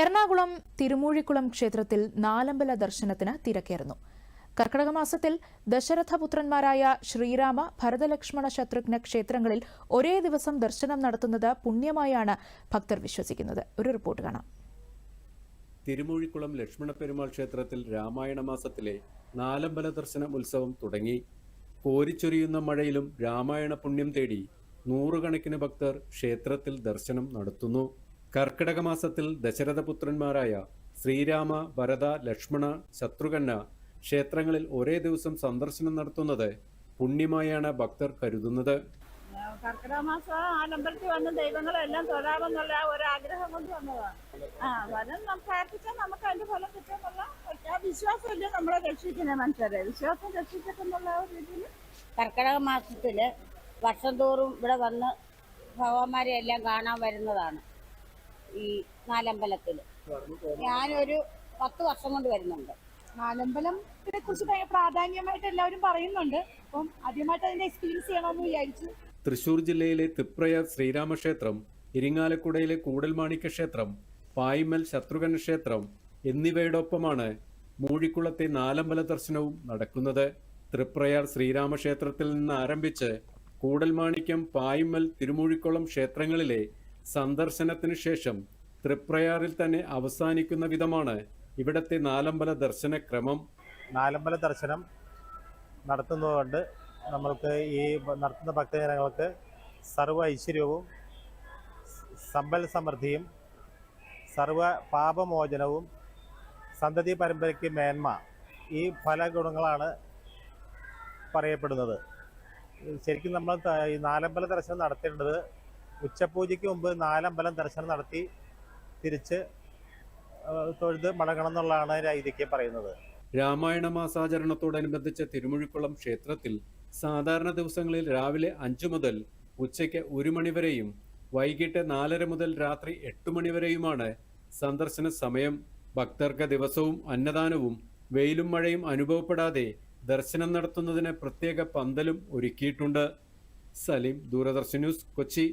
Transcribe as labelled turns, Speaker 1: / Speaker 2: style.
Speaker 1: എറണാകുളം തിരുമൂഴിക്കുളം ക്ഷേത്രത്തിൽ നാലമ്പല ദർശനത്തിന് തിരക്കേറുന്നു. കർക്കടക മാസത്തിൽ ദശരഥപുത്രന്മാരായ ശ്രീരാമ ഭരതലക്ഷ്മണ ശത്രുഘ്ന ക്ഷേത്രങ്ങളിൽ ഒരേ ദിവസം ദർശനം നടത്തുന്നത് പുണ്യമായാണ് ഭക്തർ വിശ്വസിക്കുന്നത്. ഒരു റിപ്പോർട്ട് കാണാം.
Speaker 2: തിരുമൂഴിക്കുളം ലക്ഷ്മണ പെരുമാൾ ക്ഷേത്രത്തിൽ രാമായണ മാസത്തിലെ നാലമ്പല ദർശനം ഉത്സവം തുടങ്ങി. കോരിച്ചൊരിയുന്ന മഴയിലും രാമായണ പുണ്യം തേടി നൂറുകണക്കിന് ഭക്തർ ക്ഷേത്രത്തിൽ ദർശനം നടത്തുന്നു. കർക്കിടക മാസത്തിൽ ദശരഥപുത്രന്മാരായ ശ്രീരാമ ഭരത ലക്ഷ്മണ ശത്രുഘ്ന ക്ഷേത്രങ്ങളിൽ ഒരേ ദിവസം സന്ദർശനം നടത്തുന്നത് പുണ്യമായാണ് ഭക്തർ കരുതുന്നത്.
Speaker 3: കർക്കിടക മാസം ആലമ്പലത്തിൽ വന്ന് ദൈവങ്ങളെല്ലാം തൊഴാമെന്നുള്ള ഒരു ആഗ്രഹം കൊണ്ട് വന്നതാണ് ആ വരം പ്രാർത്ഥിച്ചാൽ നമുക്ക് അതിന്റെ ഫലം കിട്ടുമെന്നുള്ള ആ വിശ്വാസമല്ലേ നമ്മളെ രക്ഷിക്കുന്നത് മനുഷ്യരെ. വിശ്വാസം രക്ഷിക്കട്ടെന്നുള്ള ഒരു രീതിയിൽ
Speaker 4: കർക്കിടക മാസത്തിൽ വർഷം തോറും ഇവിടെ വന്ന് ഭഗവാന്മാരെ എല്ലാം കാണാൻ വരുന്നതാണ്. ഈ നാലമ്പലത്തിൽ. ഞാനൊരു പത്ത് വർഷം കൊണ്ട് വരുന്നുണ്ട്.
Speaker 3: നാലമ്പലത്തിനെ കുറിച്ച് പ്രാധാന്യമായിട്ട് എല്ലാവരും പറയുന്നുണ്ട്. അപ്പം ആദ്യമായിട്ട് അതിന്റെ എക്സ്പീരിയൻസ് ചെയ്യണമെന്ന് വിചാരിച്ചു.
Speaker 2: തൃശൂർ ജില്ലയിലെ തിപ്രയ ശ്രീരാമക്ഷേത്രം ഇരിങ്ങാലക്കുടയിലെ കൂടൽമാണിക്യ ക്ഷേത്രം പായ്മൽ ശത്രുഘ്ന ക്ഷേത്രം എന്നിവയോടൊപ്പമാണ് മൂഴിക്കുളത്തെ നാലമ്പല ദർശനവും നടക്കുന്നത്. തൃപ്രയാർ ശ്രീരാമക്ഷേത്രത്തിൽ നിന്ന് ആരംഭിച്ച് കൂടൽമാണിക്യം പായ്മൽ തിരുമൂഴിക്കുളം ക്ഷേത്രങ്ങളിലെ സന്ദർശനത്തിനു ശേഷം തൃപ്രയാറിൽ തന്നെ അവസാനിക്കുന്ന വിധമാണ് ഇവിടത്തെ നാലമ്പല ദർശന ക്രമം.
Speaker 5: നാലമ്പല ദർശനം നടത്തുന്നതുകൊണ്ട് നമ്മൾക്ക് ഈ നടത്തുന്ന ഭക്തജനങ്ങൾക്ക് സർവ ഐശ്വര്യവും സമ്പൽ സമൃദ്ധിയും സർവ പാപമോചനവും സന്തതി പരമ്പരയ്ക്ക് മേന്മ ഈ പല ഗുണങ്ങളാണ് പറയപ്പെടുന്നത്. ശരിക്കും നമ്മൾ ഈ നാലമ്പല ദർശനം നടത്തേണ്ടത് ഉച്ചപൂജയ്ക്ക് മുമ്പ് നാലമ്പലം ദർശനം നടത്തി തിരിച്ച് തൊഴുത് മടങ്ങണം എന്നുള്ളതാണ് രീതിക്ക് പറയുന്നത്.
Speaker 2: രാമായണ മാസാചരണത്തോടനുബന്ധിച്ച് തിരുമുഴിക്കുളം ക്ഷേത്രത്തിൽ സാധാരണ ദിവസങ്ങളിൽ രാവിലെ അഞ്ചു മുതൽ ഉച്ചയ്ക്ക് ഒരു മണിവരെയും വൈകിട്ട് നാലര മുതൽ രാത്രി എട്ട് മണിവരെയുമാണ് സന്ദർശന സമയം. ഭക്തർക്ക് ദിവസവും അന്നദാനവും വെയിലും മഴയും അനുഭവപ്പെടാതെ ദർശനം നടത്തുന്നതിന് പ്രത്യേക പന്തലും ഒരുക്കിയിട്ടുണ്ട്. സലീം ദൂരദർശൻ ന്യൂസ് കൊച്ചി.